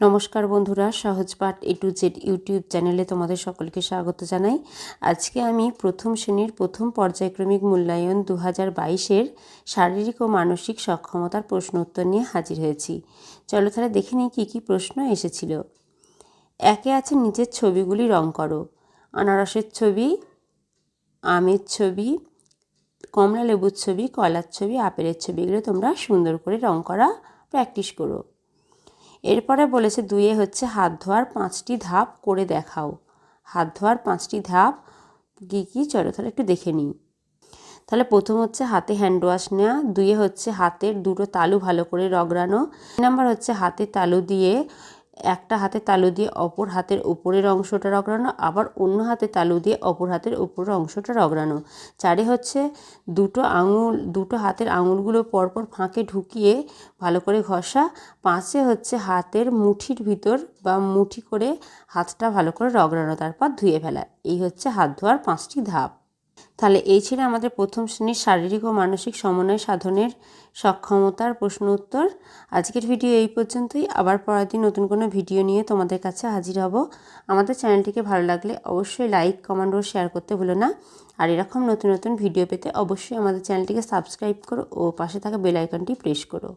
নমস্কার বন্ধুরা Sahajpath A to Z YouTube চ্যানেলে তোমাদের সকলকে স্বাগত জানাই। আজকে আমি প্রথম শ্রেণির প্রথম পর্যায়ক্রমিক মূল্যায়ন দু হাজার বাইশের শারীরিক ও মানসিক সক্ষমতার প্রশ্ন উত্তর নিয়ে হাজির হয়েছি। চলো তাহলে দেখে নিই কী কী প্রশ্ন এসেছিল। একে আছে নিচের ছবিগুলি রং করো। আনারসের ছবি, আমের ছবি কমলা লেবুর ছবি, কলার ছবি, আপেলের ছবি, এগুলো তোমরা সুন্দর করে রং করা প্র্যাকটিস করো। এরপরে বলেছে দুয়ে হচ্ছে হাত ধোয়ার পাঁচটি ধাপ করে দেখাও। হাত ধোয়ার পাঁচটি ধাপ কী কী? চলো তাহলে একটু দেখে নিই। তাহলে প্রথম হচ্ছে হাতে হ্যান্ড ওয়াশ নেওয়া দুয়ে হচ্ছে হাতের দুটো তালু ভালো করে রগড়ানো। নাম্বার হচ্ছে হাতে তালু দিয়ে একটা হাতে তালু দিয়ে অপর হাতের উপরের অংশটা রগড়ানো, আবার অন্য হাতে তালু দিয়ে অপর হাতের উপরের অংশটা রগড়ানো। চারে হচ্ছে দুটো আঙুল, দুটো হাতের আঙুলগুলো পরপর ফাঁকে ঢুকিয়ে ভালো করে ঘষা, পাঁচে হচ্ছে হাতের মুঠির ভিতর বা মুঠি করে হাতটা ভালো করে রগড়ানো, তারপর ধুয়ে ফেলা। এই হচ্ছে হাত ধোয়ার পাঁচটি ধাপ। তাহলে এই ছিল আমাদের প্রথম শ্রেণির শারীরিক ও মানসিক সমন্বয় সাধনের সক্ষমতার প্রশ্ন উত্তর। আজকের ভিডিও এই পর্যন্তই। আবার পরের দিন নতুন কোনো ভিডিও নিয়ে তোমাদের কাছে হাজির হব। আমাদের চ্যানেলটিকে ভালো লাগলে অবশ্যই লাইক, কমেন্ট ও শেয়ার করতে ভুলো না। আর এরকম নতুন নতুন ভিডিও পেতে অবশ্যই আমাদের চ্যানেলটিকে সাবস্ক্রাইব করো ও পাশে থাকা বেল আইকনটি প্রেস করো।